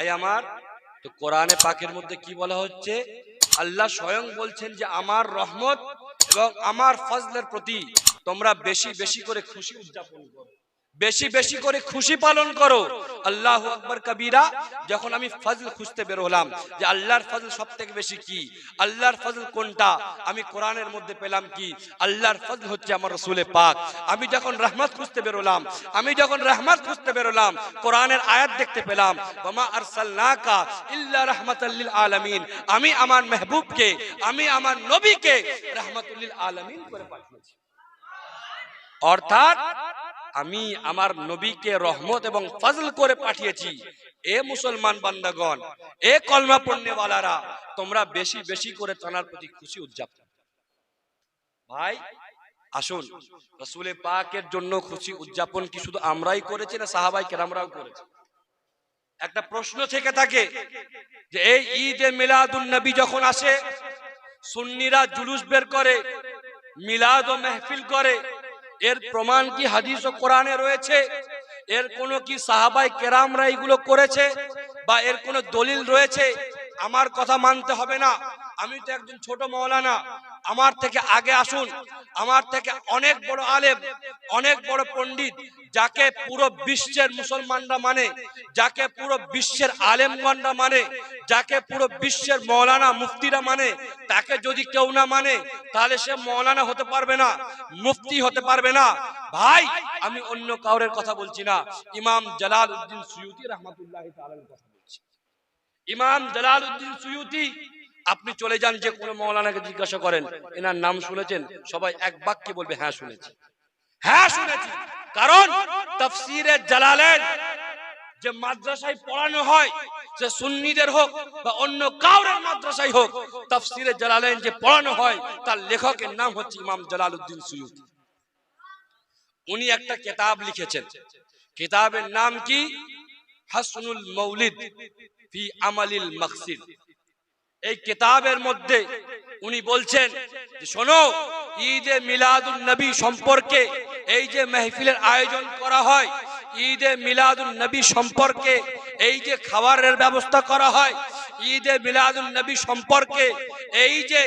ভাই আমার, তো কোরআনে পাকের মধ্যে কি বলা হচ্ছে? আল্লাহ স্বয়ং বলছেন যে আমার রহমত এবং আমার ফজলের প্রতি তোমরা বেশি বেশি করে খুশি উদযাপন করো। বেশি বেশি করে খুশি পালন করো। আল্লাহ আকবর কবিরা, যখন আমি ফজল খুঁজতে বের হলাম যে আল্লাহর ফজল সব থেকে বেশি কি? আল্লাহর ফজল কোনটা? আমি কোরআনের মধ্যে পেলাম কি? আল্লাহর ফজল হচ্ছে আমার রসুলে পাক। আমি যখন রহমত খুঁজতে বেরোলাম আমি যখন রহমত খুঁজতে বেরোলাম কোরআনের আয়াত দেখতে পেলাম বামা আরসালনাকা ইল্লা রাহমাতাল্লিল আলামিন। আমি আমার মেহবুবকে, আমি আমার নবীকে রাহমাতুল্লিল আলামিন করে পাঠিয়েছি। অর্থাৎ আমি আমার নবীকে রহমত এবং ফজল করে পাঠিয়েছি। এ মুসলমান বান্দাগণ, এ কলমা পণ্যওয়ালারা, তোমরা বেশি বেশি করে তানার প্রতি খুশি উদযাপন ভাই, আসুন রসুলে পাকের জন্য খুশি উদযাপন কি শুধু আমরাই করেছি না সাহাবাই কেরামরাও করেছি? একটা প্রশ্ন থেকে থাকে যে এই ঈদে মিলাদুন নবী যখন আসে, সুন্নিরা জুলুস বের করে, মিলাদ ও মেহফিল করে এর প্রমাণ কি হাদিস ও কোরআনে রয়েছে? এর কোনো কি সাহাবাই কেরামরা এগুলো করেছে? বা এর কোনো দলিল রয়েছে? আমার কথা মানতে হবে না। আমি তো একজন ছোট মৌলানা। আমার থেকে আগে আসুন। আমার থেকে অনেক বড় আলেম, অনেক বড় পণ্ডিত, যাকে পুরো বিশ্বের মুসলমানরা মানে যাকে পুরো বিশ্বের আলেমগণরা মানে যাকে পুরো বিশ্বের মৌলানা মুফতিরা মানে তাকে যদি কেউ না মানে তাহলে সে মৌলানা হতে পারবে না, মুফতি হতে পারবে না। ভাই, আমি অন্য কাউরের কথা বলছি না। ইমাম জালাল উদ্দিন সুয়ুতি রহমতুল্লাহ ইমাম জালাল উদ্দিন সুয়ুতি আপনি চলে যান যে কোনো মৌলানাকে জিজ্ঞাসা করেন, এনার নাম শুনেছেন? সবাই এক বাক্যে বলবে হ্যাঁ শুনেছি। হ্যাঁ শুনেছি। কারণ তফসিরে জালালেন যে মাদ্রাসায় পড়ানো হয়, সে সুন্নিদের হোক বা অন্য কাউরের মাদ্রাসায় হোক, তফসিরে জালালেন যে পড়ানো হয়, তার লেখকের নাম হচ্ছে ইমাম জালালউদ্দিন সুয়ুতি। উনি একটা কিতাব লিখেছেন। কিতাবের নাম কি? হাসনুল মৌলিদ ফি আমালিল মাকসিদ। এই কেতাবের মধ্যে উনি বলছেন যে শোনো, ঈদে মিলাদুল নবী সম্পর্কে এই যে মেহফিলের আয়োজন করা হয়, ঈদে মিলাদুল নবী সম্পর্কে এই যে খাবারের ব্যবস্থা করা হয় ঈদে মিলাদুন নবী সম্পর্কে এই যে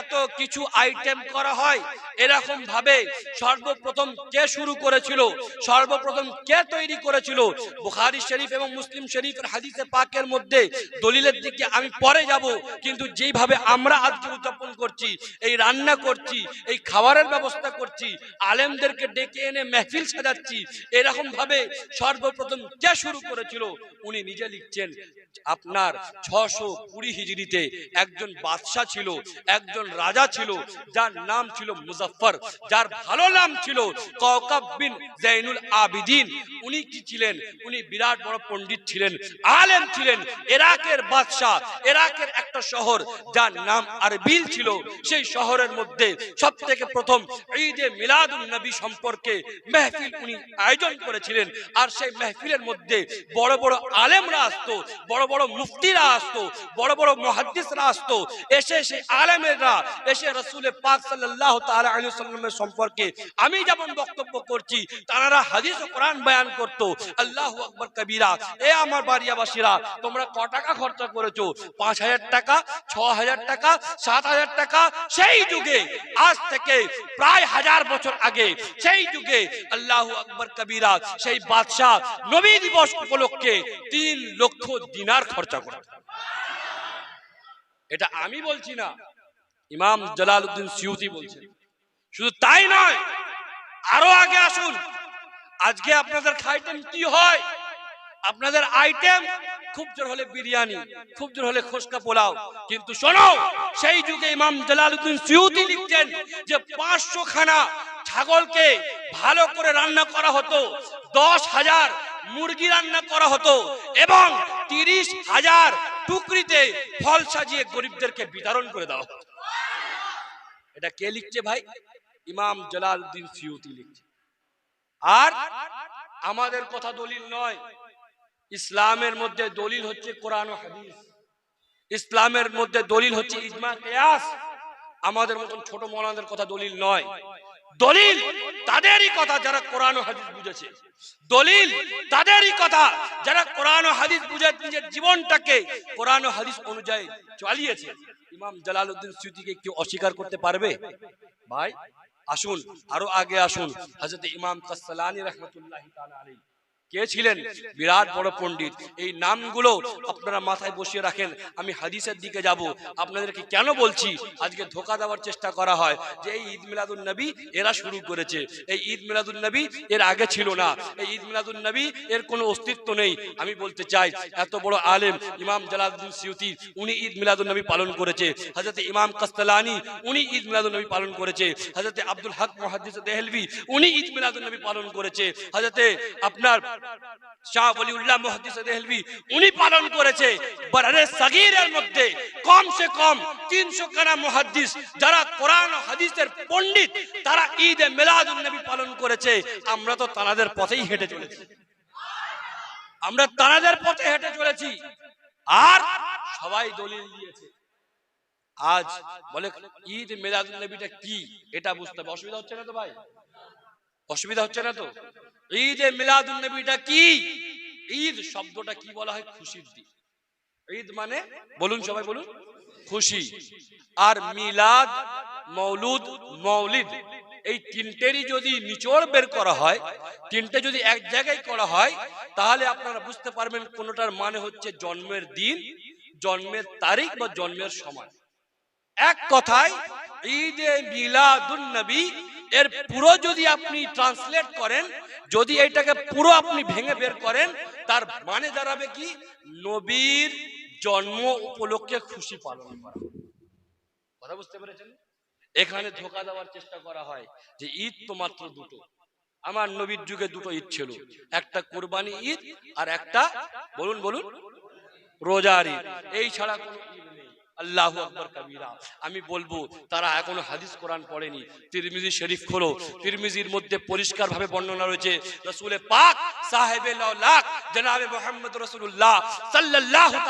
এত কিছু আইটেম করা হয়, এরকম ভাবে সর্বপ্রথম কে শুরু করেছিল, সর্বপ্রথম কে তৈরি করেছিল? বুখারী শরীফ এবং মুসলিম শরীফের হাদিসে পাকের মধ্যে দলিলের দিকে আমি পরে যাব, কিন্তু যেইভাবে আমরা আজকে উদযাপন করছি, এই রান্না করছি, এই খাবারের ব্যবস্থা করছি, আলেমদেরকে ডেকে এনে মেহফিল সাজাচ্ছি, এরকম ভাবে সর্বপ্রথম কে শুরু করেছিল? উনি নিজে লিখছেন, আপনার ছশো কুড়ি হিজড়িতে একজন বাদশাহ ছিল, একজন রাজা ছিল, যার নাম ছিল মুজফর যার ভালো নাম ছিল কৌকাব বিন জাইনুল আবিদিন। উনি কি ছিলেন? উনি বিরাট বড় পণ্ডিত ছিলেন, আলেম ছিলেন, ইরাকের বাদশাহ, ইরাকের একটা শহর যার নাম আরবিল ছিল। সেই শহরের মধ্যে সব থেকে প্রথম ঈদে মিলাদুন নবী সম্পর্কে মেহফিল উনি আয়োজন করেছিলেন। আর সেই মেহফিলের মধ্যে বড় বড় আলেমরা আসতো, বড় বড় মুফতিরা আসতো বড় বড় মহাদ্দিসরা আসতো এসে সেই আলেমেরা, এসে রসুলের পাক সাল্লাহ সাল্লামের সম্পর্কে আমি যেমন বক্তব্য করছি, তারা হাদিস ও কোরআন বয়ান করতো, আল্লাহু আকবার কবিরা, এ আমার বাড়িয়াবাসীরা, তোমরা ক টাকা খরচা করেছ? পাঁচ হাজার টাকা, ছ হাজার টাকা, সাত হাজার টাকা? সেই যুগে, আজ থেকে প্রায় হাজার বছর আগে, সেই যুগে আল্লাহ আকবর কবিরা, সেই বাদশাহ নবী দিবস উপলক্ষে তিন লক্ষ দিনার খরচা করে এটা আমি বলছি না। ইমাম জালালউদ্দিন সিউতি বলছেন। শুধু তাই নয় আরও আগে আসুন। আজকে আপনাদের খাইটেম কি হয়? আপনাদের আইটেম খুব জোর হলে বিরিয়ানি খুব জোর হলে খোসকা পোলাও। কিন্তু শোনো সেই যুগে ইমাম জালালউদ্দিন সিউতি লিখছেন যে পাঁচশো খানা ছাগলকে ভালো করে রান্না করা হতো। দশ হাজার মুরগি রান্না করা হতো এবং তিরিশ হাজার টুকরিতে ফল সাজিয়ে গরিবদেরকে বিতরণ করে দেওয়া হতো। এটা কে লিখছে ভাই? ইমাম জালালউদ্দিন সিউতি লিখছে। আর আমাদের কথা দলিল নয়, ইসলামের মধ্যে দলিল হচ্ছে কোরআন ও হাদিস। ইসলামের মধ্যে দলিল হচ্ছে ইজমা কিয়াস। আমাদের মতন ছোট মৌলানাদের কথা দলিল নয়। দলিল তাদেরই কথা যারা কোরআন হাদিস বুঝেছে। দলিল তাদেরই কথা যারা কোরআন হাদিস বুঝে নিজের জীবনটাকে কোরআন হাদিস অনুযায়ী চালিয়েছে। ইমাম জালালউদ্দিন স্মৃতিকে কেউ অস্বীকার করতে পারবে? ভাই, আসুন, আরও আগে আসুন। হযরত ইমাম কাসসালানি রাহমাতুল্লাহি আলাইহি। কে ছিলেন? বিরাট বড় পণ্ডিত। এই নামগুলো আপনারা মাথায় বসিয়ে রাখেন। আমি হাদিসের দিকে যাব। আপনাদেরকে কেন বলছি? আজকে ধোকা দেওয়ার চেষ্টা করা হয় যে এই ঈদ মিলাদুন নবী এরা শুরু করেছে। এই ঈদ মিলাদুন নবী এর আগে ছিল না। এই ঈদ মিলাদুন নবী এর কোনো অস্তিত্ব নেই। আমি বলতে চাই, এত বড় আলেম ইমাম জালালউদ্দিন সিউতি, উনি ঈদ মিলাদুন নবী পালন করেছে। হযরত ইমাম কাস্তালানি, উনি ঈদ মিলাদুন নবী পালন করেছে। হযরত আব্দুল হক মুহাদ্দিস দেহলভি, উনি ঈদ মিলাদুন নবী পালন করেছে। হযরত আপনার শাহ ওলিউল্লাহ মুহাদ্দিস দেহলভি, উনি পালন করেছে বরারে সাগীরের মধ্যে। কম কম 300 খানা মুহাদ্দিস যারা কোরআন হাদিসের পণ্ডিত, তারা ঈদ মিলাদুন নবী পালন করেছে। আমরা তো তাদের পথেই হেঁটে চলেছি। আমরা তাদের পথে হেঁটে চলেছি। আর সবাই দলিল দিয়েছে। আজ বলে ঈদ মিলাদুন নবীটা কি? এটা বুঝতে হবে। অসুবিধা হচ্ছে না তো ভাই? অসুবিধা হচ্ছে না তো? ঈদ মিলাদুন নবীটা কি? ঈদ শব্দটা কি বলা হয়? খুশির দিন। ঈদ মানে বলুন সবাই, বলুন। খুশি। আর মিলাদ মৌলুদ মৌলিদ এই তিনটেরই যদি নিচড় বের করা হয়, তিনটে যদি এক জায়গায় করা হয়, তাহলে আপনারা বুঝতে পারবেন কোনটার মানে হচ্ছে জন্মের দিন, জন্মের তারিখ বা জন্মের সময়। এক কথায়, ঈদে মিলাদুন নবী এর পুরো যদি আপনি ট্রান্সলেট করেন, যদি এটাকে পুরো আপনি ভেঙে বের করেন, তার মানে দাঁড়াবে কি? নবীর জন্ম উপলক্ষে খুশি পালন করা। কথা বুঝতে পেরেছেন? এখানে ধোকা দেওয়ার চেষ্টা করা হয় যে ঈদ তো মাত্র দুটো। আমার নবীর যুগে দুটো ঈদ ছিল। একটা কোরবানি ঈদ আর একটা, বলুন বলুন, রোজার ঈদ। এই ছাড়া কোনো আল্লাহ আকবর কবিরা। আমি বলব, তারা এখনও হাদিস কোরআন পড়েনি। তিরমিজি শরীফ খোলো। তিরমিজির মধ্যে পরিষ্কার ভাবে বর্ণনা রয়েছে, রসুলে পাক সাহেবে জনাবে মোহাম্মদ রসুল্লাহ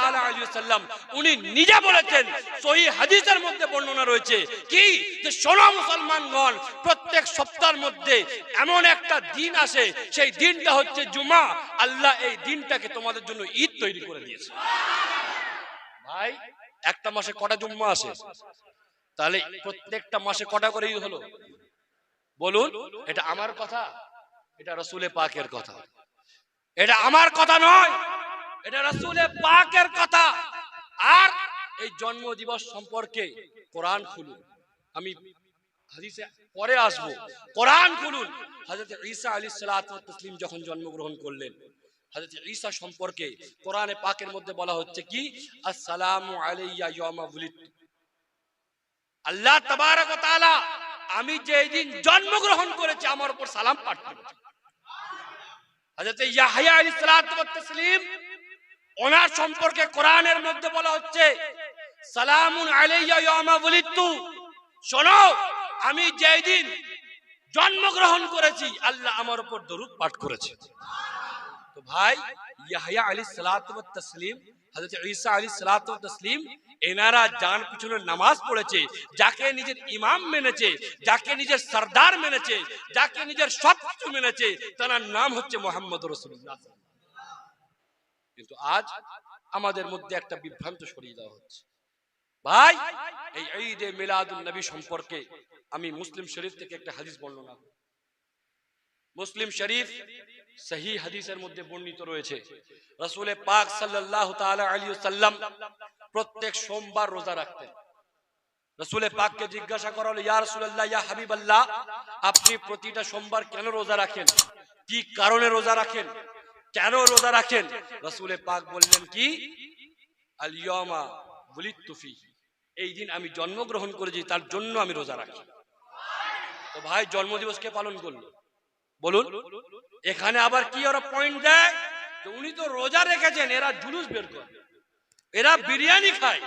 আলাইহি ওয়াসাল্লাম, উনি নিজে বলেছেন, সহি হাদিসের মধ্যে বর্ণনা রয়েছে কি? যে শোনো মুসলমানগণ প্রত্যেক সপ্তাহের মধ্যে এমন একটা দিন আসে, সেই দিনটা হচ্ছে জুমা। আল্লাহ এই দিনটাকে তোমাদের জন্য ঈদ তৈরি করে দিয়েছে। ভাই একটা মাসে কটা জুম্মা আসে? তাহলে প্রত্যেকটা মাসে কটা করে ঈদ হলো? বলুন, এটা আমার কথা, এটা রসুলে পাকের কথা। এটা আমার কথা নয়, এটা রসুলে পাকের কথা। আর এই জন্ম দিবস সম্পর্কে কোরআন খুলুন। আমি হাদিসে পরে আসব। কোরআন খুলুন। হযরত ঈসা আলাইহিস সালাতু তাসলিম যখন জন্মগ্রহণ করলেন হযরত ঈসা সম্পর্কে কোরআনে পাকের মধ্যে বলা হচ্ছে কি? আসসালামু আলাইয়া আল্লাহ ওয়া তাআলা আমি যেই দিন জন্মগ্রহণ করেছি, আমার উপর সালাম পাঠ ইয়াহইয়া আলাইহিস সালাতু ওয়াস তাসলিম ওনার সম্পর্কে কোরআনের মধ্যে বলা হচ্ছে, সালামুন আলাইয়া ইয়ামা বুলিতু শোনো, আমি যেই দিন জন্মগ্রহণ করেছি, আল্লাহ আমার উপর দরুদ পাঠ করেছে। তো ভাই ইয়াহইয়া আলাইহিস সালাতু তাসলিম হযরত ঈসা আলাইহিস সালাতু তাসলিম এনারা জান পিছনে নামাজ পড়েছে যাকে নিজের ইমাম মেনেছে যাকে নিজের সরদার মেনেছে যাকে নিজের সবকিছু মেনেছে তার নাম হচ্ছে মোহাম্মদ রাসূলুল্লাহ কিন্তু আজ আমাদের মধ্যে একটা বিভ্রান্ত সরিয়ে দেওয়া হচ্ছে ভাই এই ঈদে মিলাদুন নবী সম্পর্কে আমি মুসলিম শরীফ থেকে একটা হাদিস বর্ণনা করব। মুসলিম শরীফ সহি হাদিসের মধ্যে বর্ণিত রয়েছে। রসুলে পাক তাআলা আলাইহি সাল্লাম প্রত্যেক সোমবার রোজা রাখতেন। রসুলে পাককে জিজ্ঞাসা করা ইয়া রাসূলুল্লাহ, ইয়া হাবিবাল্লাহ, আপনি প্রতিটা সোমবার কেন রোজা রাখেন? কি কারণে রোজা রাখেন? কেন রোজা রাখেন? রসুলে পাক বললেন কি আল ইয়ামা বুলিতু ফিহি, এই দিন আমি জন্মগ্রহণ করেছি, তার জন্য আমি রোজা রাখি। তো ভাই, জন্মদিবসকে পালন করল। বলুন। এখানে আবার কি ওরা পয়েন্ট দেয়? উনি তো রোজা রেখেছেন, এরা জুলুস বের করে। এরা বিরিয়ানি খায়।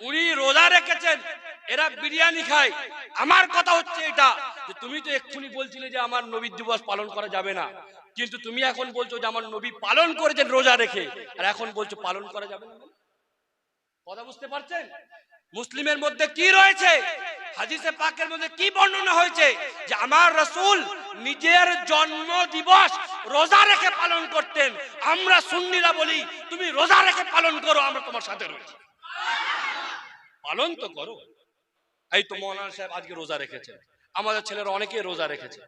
উনি রোজা রেখেছেন, এরা বিরিয়ানি খায়। আমার কথা হচ্ছে এটা, যে তুমি তো এক্ষুনি বলছিলে যে আমার নবীর দিবস পালন করা যাবে না। কিন্তু তুমি এখন বলছো যে আমার নবী পালন করেছেন রোজা রেখে। আর এখন বলছো পালন করা যাবে না কথা বুঝতে পারছেন? মুসলিমের মধ্যে কি রয়েছে? হাদিসে পাকের মধ্যে কি বর্ণনা হয়েছে? যে আমার রসুল নিজের জন্ম দিবস রোজা রেখে পালন করতেন। আমরা সুন্নিরা বলি, তুমি রোজা রেখে পালন করো, আমরা তোমার সাথে রয়েছি। পালন তো করো। এই তো মৌলানা সাহেব আজকে রোজা রেখেছেন। আমাদের ছেলেরা অনেকে রোজা রেখেছে।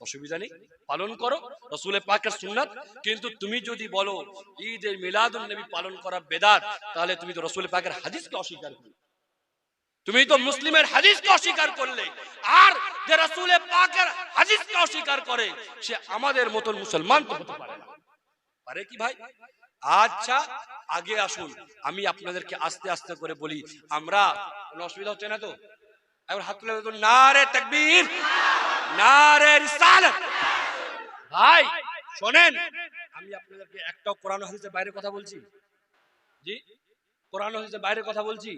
অসুবিধা নেই, পালন করো। রসুলের পাকের সুন্নাত। কিন্তু তুমি যদি বলো, ঈদের মিলাদুন নবী পালন করা বেদাত, তাহলে তুমি তো রসুলের পাকের হাদিসকে অস্বীকার করলে তুমি তো মুসলিমের হাদিসকে অস্বীকার করলে। আর যে রসুলে পাকের হাদিসকে অস্বীকার করে, সে আমাদের মতন মুসলমান তো হতে পারে না। পারে কি ভাই? আচ্ছা আগে আসুন। আমি আপনাদেরকে আস্তে আস্তে করে বলি, আমরা কোনো অসুবিধা হচ্ছে না তো? একবার হাত তুলে তো নারে তাকবীর, নারে রিসালাত। ভাই, শোনেন, আমি আপনাদেরকে একটা কোরআন হাদিসের বাইরে কথা বলছি। জি? কোরআন হাদিসের বাইরে কথা বলছি।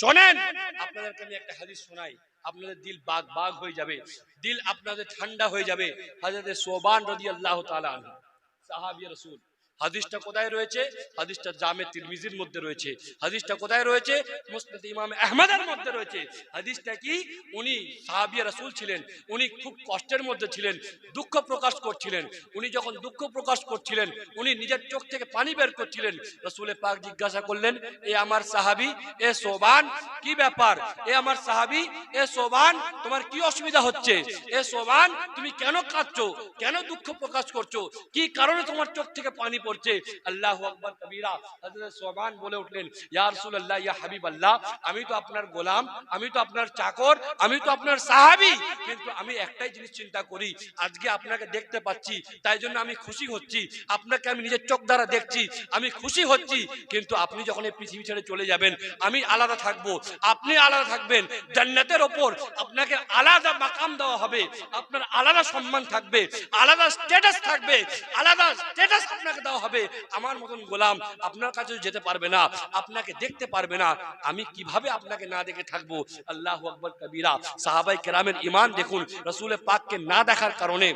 শোনেন। আপনাদেরকে আমি একটা হাদিস শোনাই। আপনাদের দিল বাগ বাগ হয়ে যাবে। দিল আপনাদের ঠান্ডা হয়ে যাবে। হযরত সোবান রাদিয়াল্লাহু তাআলা আনহু। সাহাবী রাসূল হাদিসটা কোথায় রয়েছে? হাদিসটা জামে তিরমিজির মধ্যে রয়েছে। হাদিসটা কোথায় রয়েছে? মুসনাদ ইমাম আহমদের মধ্যে রয়েছে। হাদিসটা কি? উনি সাহাবী রাসূল ছিলেন। উনি খুব কষ্টের মধ্যে ছিলেন, দুঃখ প্রকাশ করছিলেন। উনি যখন দুঃখ প্রকাশ করছিলেন, উনি নিজের চোখ থেকে পানি বের করছিলেন। রাসূলে পাক জিজ্ঞাসা করলেন, এ আমার সাহাবী, এ সোবান, কি ব্যাপার? এ আমার সাহাবী, এ সোবান, তোমার কি অসুবিধা হচ্ছে? এ সোবান, তুমি কেন কাঁদছো? কেন দুঃখ প্রকাশ করছ? কি কারণে তোমার চোখ থেকে পানি পড়ছে। আল্লাহু আকবার কবীরা সোবান বলে উঠলেন, ইয়া রাসূলুল্লাহ, ইয়া হাবিবাল্লাহ, আমি তো আপনার গোলাম, আমি তো আপনার চাকর, আমি তো আপনার সাহাবী, কিন্তু আমি একটাই জিনিস চিন্তা করি, আজকে আপনাকে দেখতে পাচ্ছি, তাই জন্য আমি খুশি হচ্ছি, আপনাকে আমি নিজের চোখ দ্বারা দেখছি, আমি খুশি হচ্ছি, কিন্তু আপনি যখন এই পৃথিবী ছেড়ে চলে যাবেন, আমি আলাদা থাকব, আপনি আলাদা থাকবেন, জান্নাতের ওপর আপনাকে আলাদা মাকাম দেওয়া হবে, আপনার আলাদা সম্মান থাকবে, আলাদা স্ট্যাটাস থাকবে, আলাদা স্ট্যাটাস আপনাকে দেওয়া হবে, আমার মতন গোলাম আপনার কাছে যেতে পারবে না, আপনাকে দেখতে পারবে না, আমি কীভাবে আপনাকে না দেখে থাকব? আল্লাহ আকবর, কবিরা। সাহাবাই কেরামের ইমান দেখুন, রসুলের পাককে না দেখার কারণে।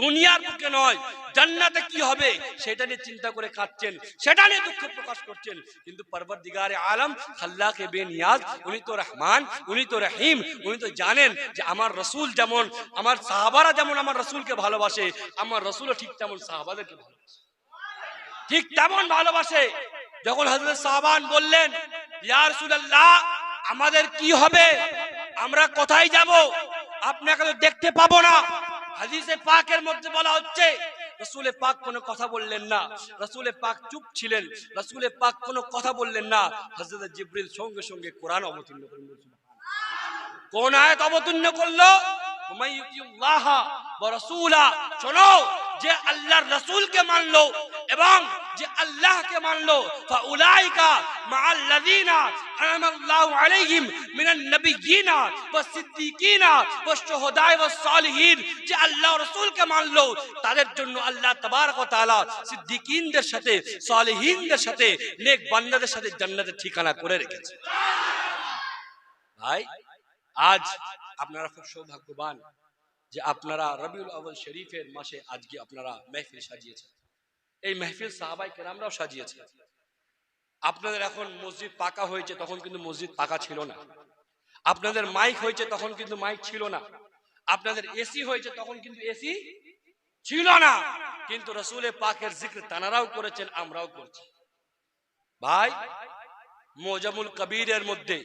দুনিয়ার বুকে নয়, জান্নাতে কি হবে সেটা নিয়ে চিন্তা করে কাঁদছেন সেটা নিয়ে দুঃখ প্রকাশ করছেন। কিন্তু পরবর্তীগারে আলম আল্লাহকে বেনিয়াজ উনি তো রহমান, উনি তো রহিম, উনি তো জানেন যে আমার রসুল যেমন, আমার সাহাবারা যেমন আমার রসুলকে ভালোবাসে, আমার রসুলও ঠিক তেমন সাহাবাদেরকে ভালোবাসে। ঠিক তেমন ভালোবাসে। যখন হজরত সাহাবান বললেন, ইয়া রাসূলুল্লাহ, আমাদের কি হবে? আমরা কোথায় যাব? আপনাকে তো দেখতে পাবো না। হাদিসে পাকের মধ্যে বলা হচ্ছে, রসুলে পাক কোনো কথা বললেন না। রসুলে পাক চুপ ছিলেন, রসুলে পাক কোনো কথা বললেন না। হজরত জিব্রিল সঙ্গে সঙ্গে কোরআন অবতীর্ণ করলেন কোন আয়াত অবতীর্ণ করল? হুমায়ুল্লাহ ওয়া রাসূলা, শোনো! যে আল্লাহর রাসূলকে মানলো এবং যে আল্লাহকে মানলো, ফাউলাইকা মাআল্লাযিনা আনামাল্লাহু আলাইহিম মিনান নাবিয়্যিনা ওয়াস সিদ্দিকিনা ওয়াস শুহাদায়ে ওয়াস সালিহিন। যে আল্লাহ রাসূলকে মানলো, তাদের জন্য আল্লাহ তাবারক ওয়া তাআলা সিদ্দিকিনদের সাথে, সালিহিনদের সাথে, নেক বান্দাদের সাথে জান্নাতের ঠিকানা করে রেখেছে। ভাই, আজ আপনারা খুব সৌভাগ্যবান। যে আপনারা রবিউল আউয়াল শরীফের মাসে আজকে আপনারা মেহফিল সাজিয়েছেন। এই মেহফিল সাহাবাই কেরামরাও সাজিয়েছে আপনাদের এখন মসজিদ পাকা হয়েছে তখন কিন্তু মসজিদ পাকা ছিল না। আপনাদের মাইক হয়েছে তখন কিন্তু মাইক ছিল না। আপনাদের এসি হয়েছে তখন কিন্তু এসি ছিল না। কিন্তু রসুলের পাকের জিক্র তানারাও করেছেন, আমরাও করছি। ভাই মোজামুল কবিরের মধ্যে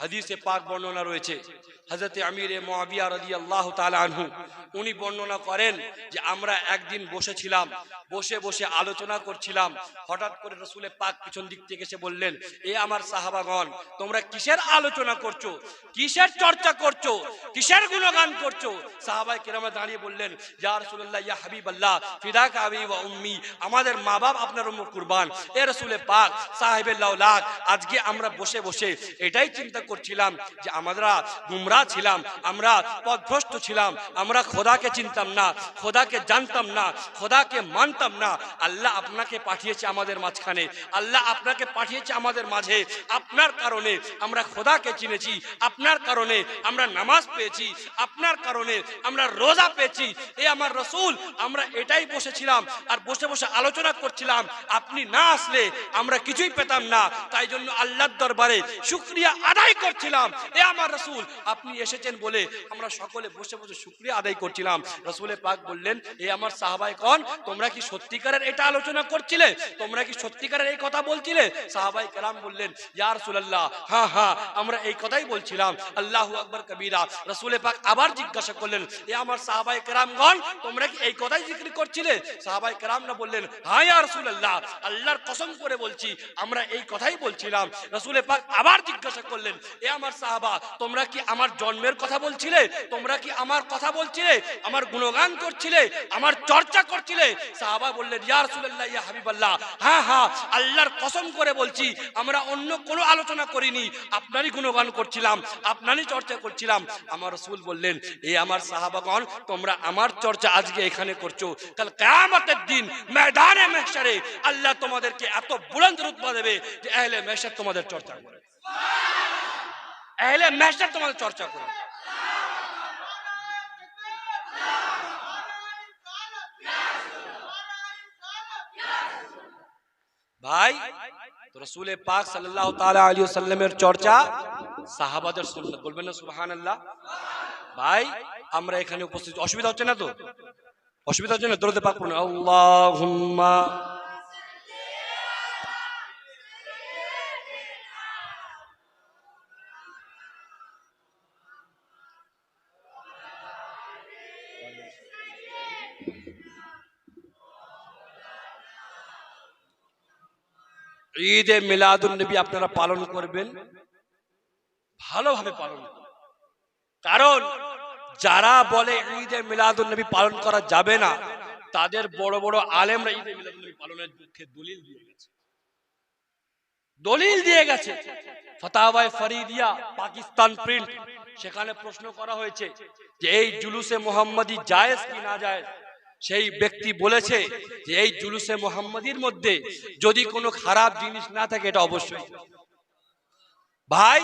হাদিসে পাক বর্ণনা রয়েছে। হজরত আমির মুয়াবিয়া রাদিয়াল্লাহু তাআলা আনহু, উনি বর্ণনা করেন যে আমরা একদিন বসেছিলাম, বসে বসে আলোচনা করছিলাম, হঠাৎ করে রসুলের পাক পিছন দিক থেকে এসে বললেন, এ আমার সাহাবাগণ, তোমরা কিসের আলোচনা করছ? কিসের চর্চা করছ? কিসের গুণগান করছ? সাহাবাই কেরামা দাঁড়িয়ে বললেন, ইয়া রাসূলুল্লাহ, ইয়া হাবিবাল্লাহ, ফিদাকা আবি ওয়া উম্মি, আমাদের মা বাপ আপনার উম্মুর কুরবান। এ রসুলের পাক, সাহেবের লাউলাক আজকে আমরা বসে বসে এটাই চিন্তা করছিলাম যে আমরা গুমরা ছিলাম, আমরা পথভ্রষ্ট ছিলাম, আমরা খোদাকে চিনতাম না, খোদাকে জানতাম না, খোদাকে মানতাম না। আল্লাহ আপনাকে পাঠিয়েছে আমাদের মাঝখানে, আল্লাহ আপনাকে পাঠিয়েছে আমাদের মাঝে। আপনার কারণে আমরা খোদাকে চিনেছি, আপনার কারণে আমরা নামাজ পেয়েছি, আপনার কারণে আমরা রোজা পেয়েছি। এ আমার রসুল, আমরা এটাই বসেছিলাম আর বসে বসে আলোচনা করছিলাম, আপনি না আসলে আমরা কিছুই পেতাম না। তাই জন্য আল্লাহর দরবারে শুক্রিয়া আদায় করছিলাম। এ আমার রসুল, আপনি এসেছেন বলে আমরা সকলে বসে বসে শুক্রিয়া আদায় করছিলাম। রসুলের পাক বললেন, এ আমার সাহাবাই কন তোমরা কি সত্যিকারের এটা আলোচনা করছিলে? তোমরা কি সত্যিকারের এই কথা বলছিলে? সাহাবাই কালাম বললেন, ইয়া রাসূলুল্লাহ হ্যাঁ হ্যাঁ আমরা এই কথাই বলছিলাম। আল্লাহ আকবর কবিরা। রসুলের পাক আবার জিজ্ঞাসা করলেন, এ আমার সাহাবাই কেরামগণ, তোমরা কি এই কথাই জিক্রি করছিলে? সাহাবাই কেরাম না বললেন হ্যাঁ ইয়া রাসূলুল্লাহ, আল্লাহর কসম করে বলছি, আমরা এই কথাই বলছিলাম। রসুলের পাক আবার জিজ্ঞাসা করলেন, এ আমার সাহাবা, তোমরা কি আমার জন্মের কথা বলছিলে? তোমরা কি আমার কথা বলছিলে? আমার গুণগান করছিলে? আমার চর্চা করছিলে? সাহাবা বললেন, ইয়া রাসূলুল্লাহ, ইয়া হাবিবাল্লাহ হ্যাঁ হ্যাঁ আল্লাহর কসম করে বলছি, আমরা অন্য কোনো আলোচনা করিনি। আপনারই গুণগান করছিলাম, আপনারই চর্চা করছিলাম। আমার রসুল বললেন, এ আমার সাহাবাগণ, তোমরা আমার চর্চা আজকে এখানে করছ। কাল কিয়ামতের দিন, ময়দানে, মেহশারে, আল্লাহ তোমাদেরকে এত বুলন্দ রুতবা দেবে যে, আহলে মেহশার তোমাদের চর্চা করে। আহলে মেহশার তোমাদের চর্চা করে। ভাই রসুল পাক সাল্লাল্লাহু তাআলা আলাইহি ওয়াসাল্লামের চর্চা সাহাবাদের সুন্নাত, বলবেন না সুবহানাল্লাহ? ভাই, আমরা এখানে উপস্থিত, অসুবিধা হচ্ছে না তো? অসুবিধা হচ্ছে না? দরুদ পাক পড়ুন, আল্লাহুম্মা ঈদে মিলাদুন নবী আপনারা পালন করবেন। ভালোভাবে পালন কারণ যারা বলে ঈদে মিলাদুন নবী পালন করা যাবে না, তাদের বড় বড় আলেমরা ঈদে মিলাদুন নবী পালনের পক্ষে দলিল দিয়ে গেছে। দলিল দিয়ে গেছে। ফতাওয়ায়ে ফরিদিয়া, পাকিস্তান প্রিন্ট, সেখানে প্রশ্ন করা হয়েছে যে এই জুলুসে মোহাম্মদী জায়েজ কি না জায়েজ? সেই ব্যক্তি বলেছে যে এই জুলুসে মোহাম্মদীর মধ্যে যদি কোনো খারাপ জিনিস না থাকে, এটা অবশ্যই। ভাই,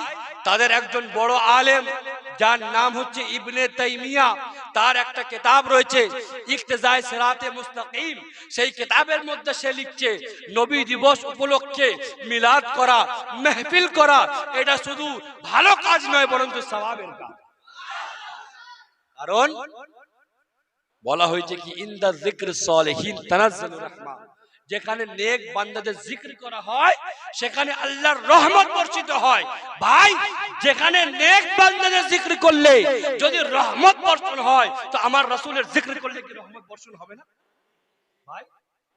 তাদের একজন বড় আলেম, যার নাম হচ্ছে ইবনে তাইমিয়া, তার একটা কিতাব রয়েছে, ইকতেজায় সিরাতে মুস্তাকিম। সেই কিতাবের মধ্যে সে লিখছে, নবী দিবস উপলক্ষে মিলাদ করা, মেহফিল করা, এটা শুধু ভালো কাজ নয়, বরঞ্চ স্বভাবের কাজ। কারণ বলা হয়েছে কি, ইন্দা জিক্র সলেহীন তানাজ্জালুর রহমান। যেখানে নেক বান্দাদের জিক্র করা হয়, সেখানে আল্লাহর রহমত বর্ষিত হয়। ভাই, যেখানে নেক বান্দাদের জিক্র করলে যদি রহমত বর্ষণ হয়, তো আমার রাসূলের জিক্র করলে কি রহমত বর্ষণ হবে না? ভাই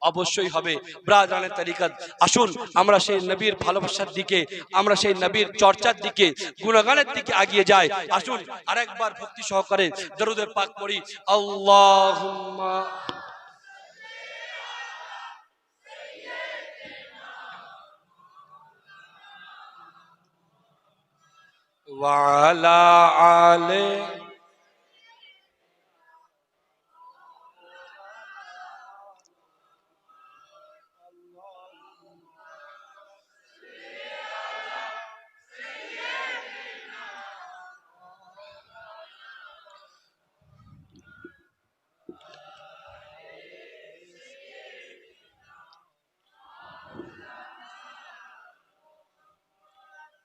অবশ্যই হবে ব্রাজানের তালিকা আসুন আমরা সেই নবীর ভালোবাসার দিকে আমরা সেই নবীর চর্চার দিকে গুণগানের দিকে আগিয়ে যাই আসুন আরেকবার ভক্তি সহকারে দরুদে পাক পড়ি আল্লাহুম্মা وعلى آله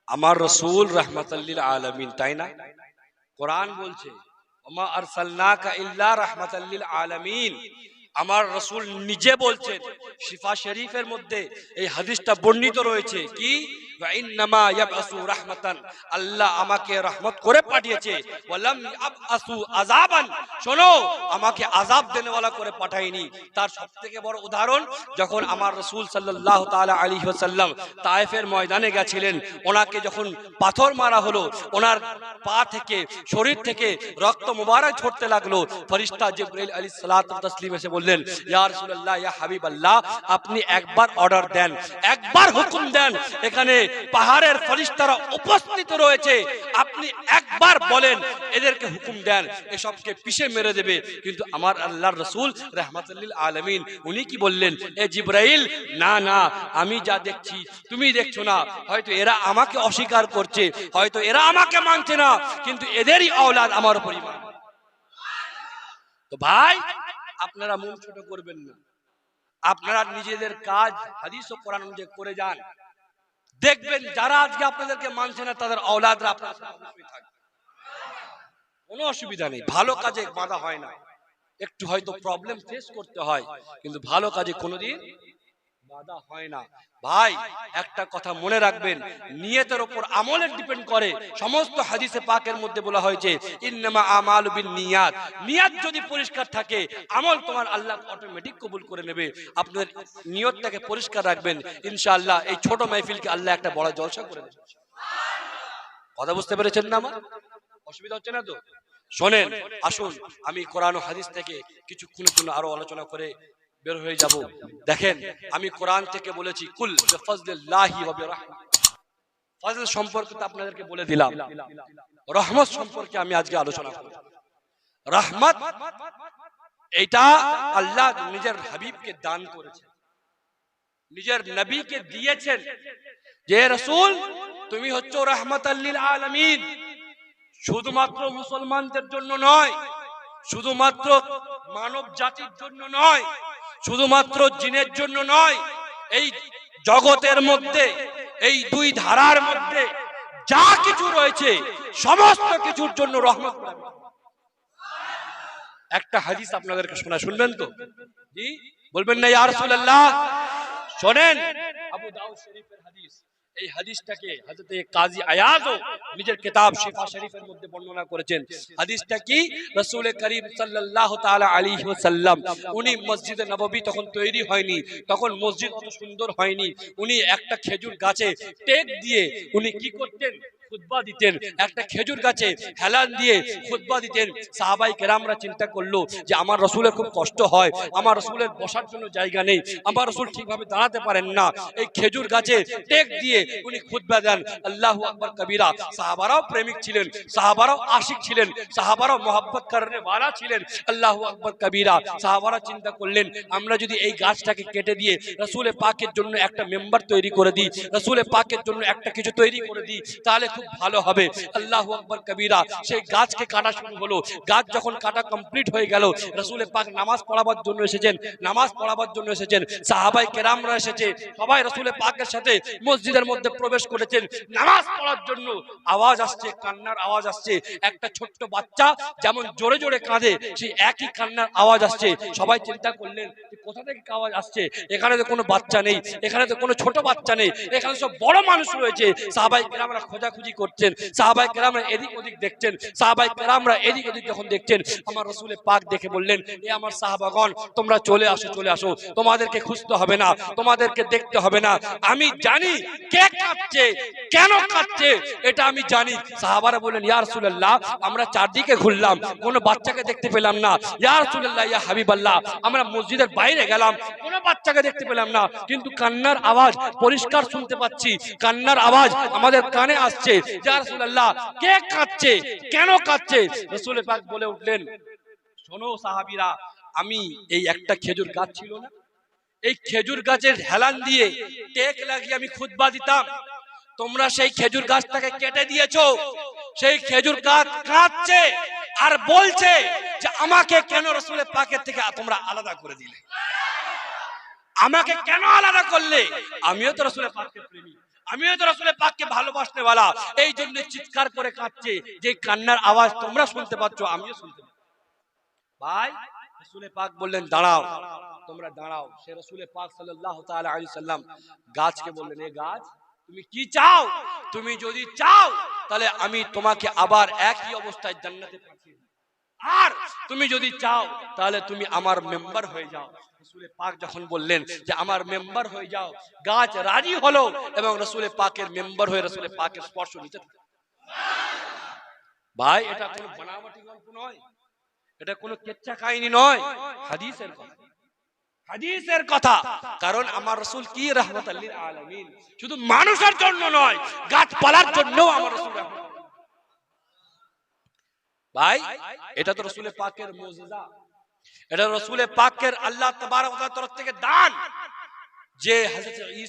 আমার রসুল রহমতাল্লিল আলমিন, তাই না? কোরআন বলছে আমার রসুল নিজে বলছেন, শিফা শরীফের মধ্যে এই হাদিসটা বর্ণিত রয়েছে। কি? আল্লাহ আমাকে রহমত করে পাঠিয়েছে। ওয়ালাম ইয়াবআসু আযাবান। শোনো, আমাকে আযাব দেনেওয়ালা করে পাঠায়নি। তার বড় উদাহরণ, যখন আমার তাআলা তায়েফের ময়দানে গেছিলেন, ওনাকে যখন পাথর মারা হলো, ওনার পা থেকে, শরীর থেকে রক্ত মুবারক ঝরতে লাগল ফেরেশতা জিবরাইল আলাইহিস সালাতু তাসলিম এসে বললেন, ইয়া ইয়া হাবিবাল্লাহ, আপনি একবার অর্ডার দেন, একবার হুকুম দেন, এখানে পাহাড়ের ফরিস্তারা উপস্থিত রয়েছে। আপনি একবার বলেন, এদেরকে হুকুম দেন, এসবকে পিষে মেরে দেবে। কিন্তু আমার আল্লাহর রসুল রহমাতুল্লিল আলমিন, উনি কি বললেন? এ জিব্রাইল, না না, আমি যা দেখছি, তুমি দেখছ না। হয়তো এরা আমাকে অস্বীকার করছে, হয়তো এরা আমাকে মানছে না, কিন্তু এদেরই অওলাদ আমার ঈমান। তো ভাই, আপনারা মন ছোট করবেন না। আপনারা নিজেদের কাজ হাদিস ও কোরআন করে যান। দেখবেন যারা আজকে আপনাদেরকে মানছে না, তাদের অলাদরা কোনো অসুবিধা নেই, ভালো কাজে বাধা হয় না। একটু হয়তো প্রবলেম ফেস করতে হয়, কিন্তু ভালো কাজে কোনোদিন বাধা হয় না। ভাই, একটা কথা মনে রাখবেন, নিয়তের উপর আমলের ডিপেন্ড করে। সমস্ত হাদিসে পাকের মধ্যে বলা হয়েছে, ইন্নামা আমালু বিন নিয়াত। নিয়াত যদি পরিষ্কার থাকে, আমল তোমার আল্লাহ অটোমেটিক কবুল করে নেবে। আপনাদের নিয়তটাকে পরিষ্কার রাখবেন, ইনশাআল্লাহ এই ছোট মাহফিলকে আল্লাহ একটা বড় জলসা করে দেবে। কথা বুঝতে পেরেছেন না আমার? অসুবিধা হচ্ছে না তো? শোনেন, আসুন, আমি কোরআন হাদিস থেকে কিছুক্ষণের জন্য আরও আলোচনা করে বের হয়ে যাব। দেখেন, আমি কোরআন থেকে বলেছি, কুল ফজল সম্পর্কে তো আপনাদেরকে বলে দিলাম। রহমত সম্পর্কে আমি আজকে আলোচনা করব। রহমত এটা আল্লাহ নিজের হাবিবকে দান করেছে নিজের নবীকে দিয়েছেন যে, রসুল, তুমি হচ্ছ রহমত আল্লিল আলমিন। শুধুমাত্র মুসলমানদের জন্য নয়, শুধুমাত্র মানব জাতির জন্য নয় শুধুমাত্র জিনের জন্য নয়, এই জগতের মধ্যে, এই দুই ধারার মধ্যে যা কিছু রয়েছে, সমস্ত কিছুর জন্য রহমত একটা হাদিস আপনাদেরকে শোনা, শুনবেন তো? বলবেন না, ইয়া রাসূলুল্লাহ? শোনেন? আবু দাউদ শরীফের হাদিস। এই হাদিসটাকে কাজী আয়াজও নিজের কিতাব শিফা শরীফের মধ্যে বর্ণনা করেছেন। হাদিসটা কি? রাসূল করিম সাল্লাল্লাহু তাআলা আলাইহি ওয়াসাল্লাম, উনি মসজিদে নববী তখন তৈরি হয়নি, তখন মসজিদ অত সুন্দর হয়নি, উনি একটা খেজুর গাছে টেক দিয়ে উনি কি করতেন? খুতবা দিতেন। একটা খেজুর গাছে হেলান দিয়ে খুতবা দিতেন। সাহাবাই কেরামরা চিন্তা করল যে আমার রসুলের খুব কষ্ট হয়, আমার রসুলের বসার জন্য জায়গা নেই, আমার রসুল ঠিকভাবে দাঁড়াতে পারেন না। এই খেজুর গাছে টেক দিয়ে উনি খুতবা দেন। আল্লাহ আকবর কবিরা। সাহাবারাও প্রেমিক ছিলেন, সাহাবারাও আশিক ছিলেন, সাহাবারাও মোহাব্বত করনে ওয়ালা ছিলেন। আল্লাহ আকবর কবিরা। সাহাবারা চিন্তা করলেন, আমরা যদি এই গাছটাকে কেটে দিয়ে রসুলের পাকের জন্য একটা মেম্বার তৈরি করে দিই, রসুলের পাকের জন্য একটা কিছু তৈরি করে দিই, তাহলে খুব ভালো হবে। আল্লাহ আকবর কবিরা, সেই গাছকে কাটা শুরু হলো। গাছ যখন কাটা কমপ্লিট হয়ে গেল রসুলের পাক নামাজ পড়াবার জন্য এসেছেন, নামাজ পড়াবার জন্য এসেছেন, সাহাবাই কেরামরা এসেছে, সবাই রসুলের পাকের সাথে মসজিদের মধ্যে প্রবেশ করেছেন। নামাজ পড়ার জন্য আওয়াজ আসছে, কান্নার আওয়াজ আসছে। একটা ছোট্ট বাচ্চা যেমন জোরে জোরে কাঁদে, সেই একই কান্নার আওয়াজ আসছে। সবাই চিন্তা করলেন কোথা থেকে আওয়াজ আসছে? এখানে তো কোনো বাচ্চা নেই, এখানে তো কোনো ছোট বাচ্চা নেই, এখানে সব বড় মানুষ রয়েছে। সাহাবাই কেরামরা খোঁজাখুঁজি করছেন সাহাবাই কেরামরা এদিক ওদিক দেখছেন সাহাবাই কেরামরা এদিক ওদিক যখন দেখছেন, আমার রসুলে পাক দেখে বললেন, এ আমার সাহাবাগণ, তোমরা চলে আসো চলে আসো, তোমাদেরকে খুঁজতে হবে না, তোমাদেরকে দেখতে হবে না, আমি জানি কে কাঁদছে কেন কাঁদছে এটা আমি জানি। সাহাবারা বললেন, ইয়া রাসূলুল্লাহ, আমরা চারদিকে ঘুরলাম, কোনো বাচ্চাকে দেখতে পেলাম না। ইয়া রাসূলুল্লাহ, ইয়া হাবিবাল্লাহ, আমরা মসজিদের বাইরে গেলাম, কোনো বাচ্চাকে দেখতে পেলাম না। কিন্তু কান্নার আওয়াজ, পরিষ্কার শুনতে পাচ্ছি, কান্নার আওয়াজ আমাদের কানে আসছে আমি এই একটা খেজুর গাছ ছিল না? এই খেজুর গাছের হেলান দিয়ে টেক লাগিয়ে আমি খুতবা দিতাম। তোমরা সেই খেজুর গাছটাকে কেটে দিয়েছ। সেই খেজুর গাছ কাঁদছে আর বলছে যে আমাকে কেন রসুলের পাকের থেকে তোমরা আলাদা করে দিলে? আমাকে কেন আলাদা করলে? আমিও তো রসুলের পাককে প্রেমী। আমিও তো রসুলের পাককে ভালোবাসতে বলা। এই জন্য চিৎকার করে কাঁদছে যে কান্নার আওয়াজ তোমরা শুনতে পাচ্ছ, আমিও শুনতে ভাই রসুলে পাক বললেন, দাঁড়াও, তোমরা দাঁড়াও। সে রসুলে পাক তাআলা আলাইহি সাল্লাম গাছকে বললেন এই গাছ, তুমি কি চাও? তুমি যদি চাও, তাহলে আমি তোমাকে আবার একই অবস্থায় জান্নাতে পাঠিয়ে আর তুমি যদি চাও, তাহলে তুমি আমার মেম্বার হয়ে যাও। পাক যখন বললেন যে আমার মেম্বার হয়ে যাও, গাছ রাজি হলো এবং পাকের মেম্বার হয়ে পাকের স্পর্শ নিতে ভাই, এটা কোনো গল্প নয়। এটা কোনো কেচ্ছা কাহিনী নয়। হাদিসের কথা। হাদিসের কথা। কারণ আমার রসুল কি রহমত আলামিন? শুধু মানুষের জন্য নয়, গাছপালার জন্য আমার রসুল রহমত ভাই, এটা তো রসুলের পাকের মুজিজা। এটা রসুলের পাকের আল্লাহ তবার তরফ থেকে দান। যে